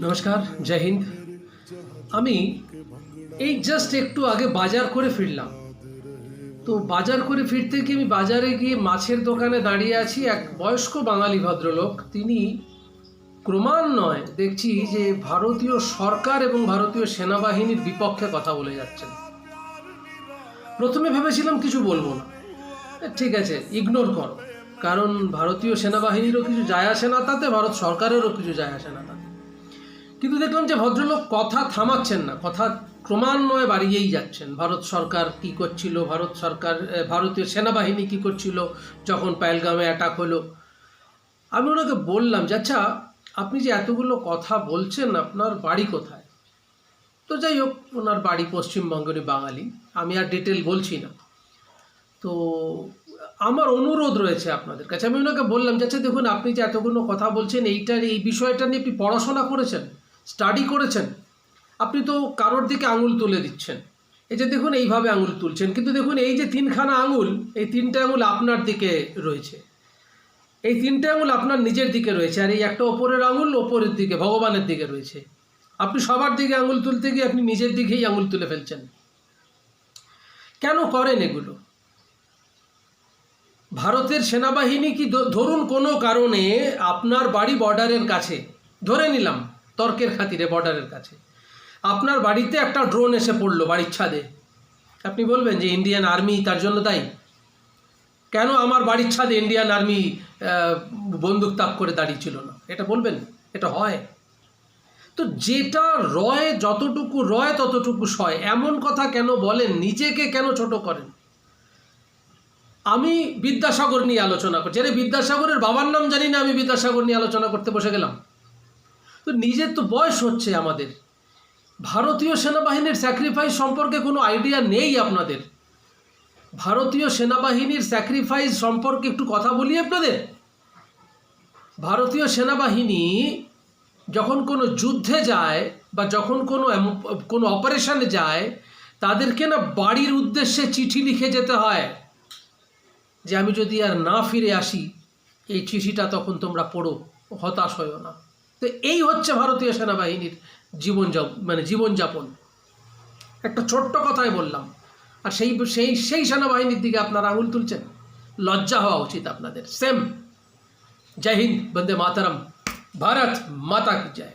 নমস্কার, জয় হিন্দ। আমি এই জাস্ট একটু আগে বাজার করে ফিরলাম। তো বাজার করে ফিরতে গিয়ে আমি বাজারে গিয়ে মাছের দোকানে দাঁড়িয়ে আছি এক বয়স্ক বাঙালি ভদ্রলোক। তিনি ক্রমান্বয়ে দেখছি যে ভারতীয় সরকার এবং ভারতীয় সেনাবাহিনীর বিপক্ষে কথা বলে যাচ্ছেন। প্রথমে ভেবেছিলাম কিছু বলব না। ঠিক আছে ইগনোর করো। কারণ ভারতীয় সেনাবাহিনীরও কিছু যায় আসে না তাতে, ভারত সরকারেরও কিছু যায় আসে না তাতে। কিন্তু দেখলাম যে ভদ্রলোক কথা থামাচ্ছেন না, কথা ক্রমান্বয়ে বাড়িয়েই যাচ্ছেন। ভারত সরকার কি করছিল, ভারত সরকার ভারতীয় সেনাবাহিনী কি করছিল, যখন পায়েলগামে অ্যাটাক হলো। আমি ওনাকে বললাম যে আচ্ছা আপনি যে এতগুলো কথা বলছেন, আপনার বাড়ি কোথায়? তো যাই হোক, ওনার বাড়ি পশ্চিমবঙ্গেরই বাঙালি। আমি আর ডিটেল বলছি না। তো আমার অনুরোধ রয়েছে আপনাদের কাছে। আমি ওনাকে বললাম যে আচ্ছা দেখুন, আপনি যে এতগুলো কথা বলছেন, এইটার, এই বিষয়টা নিয়ে আপনি পড়াশোনা করেছেন স্টাডি করেছেন, আপনি তো কারোর দিকে আঙুল তুলে দিচ্ছেন। এই যে দেখুন, এইভাবে আঙুল তুলছেন। কিন্তু দেখুন, এই যে তিনখানা আঙুল, এই তিনটে আঙুল আপনার দিকে রয়েছে। এই তিনটে আঙুল আপনার নিজের দিকে রয়েছে, আর এই একটা ওপরের আঙুল ওপরের দিকে, ভগবানের দিকে রয়েছে। আপনি সবার দিকে আঙুল তুলতে গিয়ে আপনি নিজের দিকেই আঙুল তুলে ফেলছেন। কেন করেন এগুলো? ভারতের সেনাবাহিনী কি ধরুন কোনো কারণে আপনার বাড়ি বর্ডারের কাছে, ধরে নিলাম, তর্কের খাতিরে বর্ডারের কাছে, আপনার বাড়িতে একটা ড্রোন এসে পড়ল বাড়ির ছাদে। আপনি বলবেন যে ইন্ডিয়ান আর্মি তার জন্য দায়ী? কেন আমার বাড়ির ছাদে ইন্ডিয়ান আর্মি বন্দুক তাক করে দাঁড়িয়ে ছিল না? এটা বলবেন? এটা হয়? তো যেটা রয়, যতটুকু রয় ততটুকু সয়। এমন কথা কেন বলেন? নিজেকে কেন ছোট করেন? আমি বিদ্যাসাগর নিয়ে আলোচনা করছি। আরে বিদ্যাসাগরের বাবার নাম জানি না, আমি বিদ্যাসাগর নিয়ে আলোচনা করতে বসে গেলাম। তো নিজের তো বয়স হচ্ছে আমাদের। ভারতীয় সেনাবাহিনীর স্যাক্রিফাইস সম্পর্কে কোনো আইডিয়া নেই আপনাদের। ভারতীয় সেনাবাহিনীর স্যাক্রিফাইস সম্পর্কে একটু কথা বলি আপনাদের? ভারতীয় সেনাবাহিনী যখন কোনো যুদ্ধে যায় বা যখন কোনো কোনো অপারেশানে যায়, তাদেরকে না বাড়ির উদ্দেশ্যে চিঠি লিখে যেতে হয়। যে আমি যদি আর না ফিরে আসি, এই চিঠিটা তখন তোমরা পড়ো, হতাশ হয়েও না। তো এই হচ্ছে ভারতীয় সেনাবাহিনীর জীবন মানে জীবনযাপন। একটা ছোট্ট কথাই বললাম। আর সেই সেই সেই সেনাবাহিনীর দিকে আপনারা আঙুল তুলছেন? লজ্জা হওয়া উচিত আপনাদের। সেম। জয় হিন্দ, বন্দে মাতারাম। ভারত মাতা কি জয়।